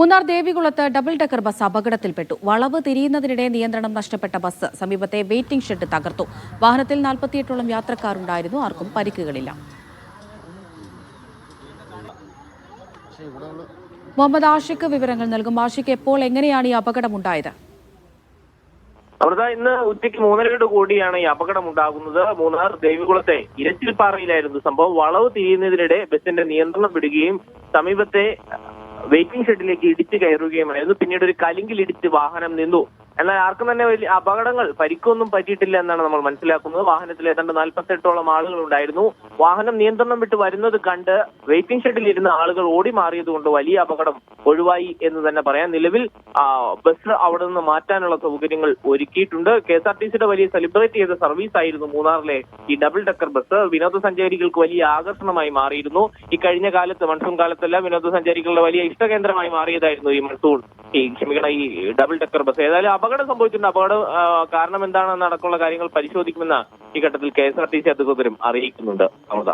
മൂന്നാർ ദേവികുളത്ത് double decker bus അപകടത്തിൽപ്പെട്ടു. വളവ് തിരിയുന്നതിനിടെ നിയന്ത്രണം നഷ്ടപ്പെട്ട ബസ് സമീപത്തെ വെയിറ്റിംഗ് ഷെഡ് തകർത്തു. വാഹനത്തിൽ നാൽപ്പത്തിയെട്ടോളം യാത്രക്കാരുണ്ടായിരുന്നു. ആർക്കും പരിക്കുകളില്ല. മുഹമ്മദ് ആഷിഖ് വിവരങ്ങൾ നൽകും. ആഷിഖ് എപ്പോൾ എങ്ങനെയാണ് ഈ അപകടമുണ്ടായത്? അമൃത ഇന്ന് ഉച്ചയ്ക്ക് മൂന്നരയോട് കൂടിയാണ് ഈ അപകടം ഉണ്ടാകുന്നത് മൂന്നാർ ദേവികുളത്തെ ഇരച്ചിൽപ്പാറയിലായിരുന്നു സംഭവം. വളവ് തിരിയുന്നതിനിടെ ബസിന്റെ നിയന്ത്രണം വിടുകയും സമീപത്തെ വെയിറ്റിംഗ് ഷെഡിലേക്ക് ഇടിച്ചു കയറുകയുമായിരുന്നു. പിന്നീട് ഒരു കലിങ്കിൽ ഇടിച്ച് വാഹനം നിന്നു. എന്നാൽ ആർക്കും തന്നെ വലിയ അപകടങ്ങൾ പരിക്കൊന്നും പറ്റിയിട്ടില്ല എന്നാണ് നമ്മൾ മനസ്സിലാക്കുന്നത്. വാഹനത്തിൽ ഏതാണ്ട് നാൽപ്പത്തെട്ടോളം ആളുകൾ ഉണ്ടായിരുന്നു വാഹനം നിയന്ത്രണം വിട്ട് വരുന്നത് കണ്ട് വെയിറ്റിംഗ് ഷെഡിൽ ഇരുന്ന ആളുകൾ ഓടി മാറിയതുകൊണ്ട് വലിയ അപകടം ഒഴിവായി എന്ന് തന്നെ പറയാം. നിലവിൽ ബസ് അവിടെ നിന്ന് മാറ്റാനുള്ള സൗകര്യങ്ങൾ ഒരുക്കിയിട്ടുണ്ട്. കെ എസ് ആർ ടി സിയുടെ വലിയ സെലിബ്രേറ്റ് ചെയ്ത സർവീസ് ആയിരുന്നു മൂന്നാറിലെ ഈ ഡബിൾ ഡെക്കർ ബസ് വിനോദസഞ്ചാരികൾക്ക് വലിയ ആകർഷണമായി മാറിയിരുന്നു. ഈ കഴിഞ്ഞ കാലത്ത് മൺസൂൺ കാലത്തെല്ലാം വിനോദസഞ്ചാരികളുടെ വലിയ ഇഷ്ടകേന്ദ്രമായി മാറിയതായിരുന്നു ഈ മൺസൂൺ ഈ ക്ഷമിക്കണം ഈ ഡബിൾ ഡെക്കർ ബസ് ഏതായാലും അപകടം സംഭവിച്ചിട്ടുണ്ട്. അപകടം കാരണം എന്താണെന്ന് അടക്കമുള്ള കാര്യങ്ങൾ പരിശോധിക്കുമെന്ന് ഈ ഘട്ടത്തിൽ K S R T C അധികൃതരും അറിയിക്കുന്നുണ്ട്. അമൃത.